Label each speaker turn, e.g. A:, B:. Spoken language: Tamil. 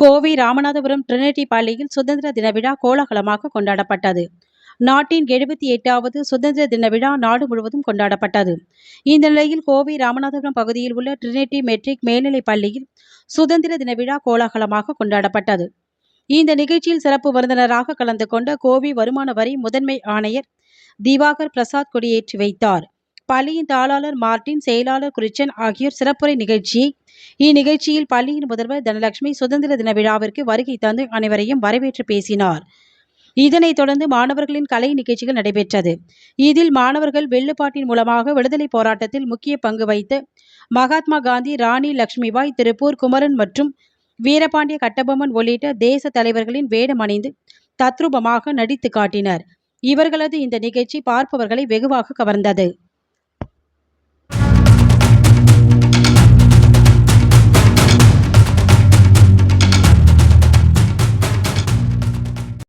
A: கோவை ராமநாதபுரம் ட்ரினிட்டி பள்ளியில் சுதந்திர தின விழா கோலாகலமாக கொண்டாடப்பட்டது. நாட்டின் எழுபத்தி எட்டாவது சுதந்திர தின விழா நாடு முழுவதும் கொண்டாடப்பட்டது. இந்த நிலையில் கோவை ராமநாதபுரம் பகுதியில் உள்ள ட்ரினிட்டி மெட்ரிக் மேல்நிலைப் பள்ளியில் சுதந்திர தின விழா கோலாகலமாக கொண்டாடப்பட்டது. இந்த நிகழ்ச்சியில் சிறப்பு விருந்தினராக கலந்து கொண்ட கோவை வருமான வரி முதன்மை ஆணையர் திவாகர் பிரசாத் கொடியேற்றி வைத்தார். பள்ளியின் தாளாளர் மார்ட்டின் செயலாளர் குரிச்சன் ஆகியோர் சிறப்புரை நிகழ்ச்சியை இந்நிகழ்ச்சியில் பள்ளியின் முதல்வர் தனலட்சுமி சுதந்திர தின விழாவிற்கு வருகை தந்து அனைவரையும் வரவேற்று பேசினார். இதனைத் தொடர்ந்து மாணவர்களின் கலை நிகழ்ச்சிகள் நடைபெற்றது. இதில் மாணவர்கள் வெள்ளுப்பாட்டின் மூலமாக விடுதலை போராட்டத்தில் முக்கிய பங்கு வைத்து மகாத்மா காந்தி ராணி லட்சுமிபாய் திருப்பூர் குமரன் மற்றும் வீரபாண்டிய கட்டபொம்மன் உள்ளிட்ட தேச தலைவர்களின் வேடம் அணிந்து தத்ரூபமாக நடித்து காட்டினர். இவர்களது இந்த நிகழ்ச்சி பார்ப்பவர்களை வெகுவாக கவர்ந்தது.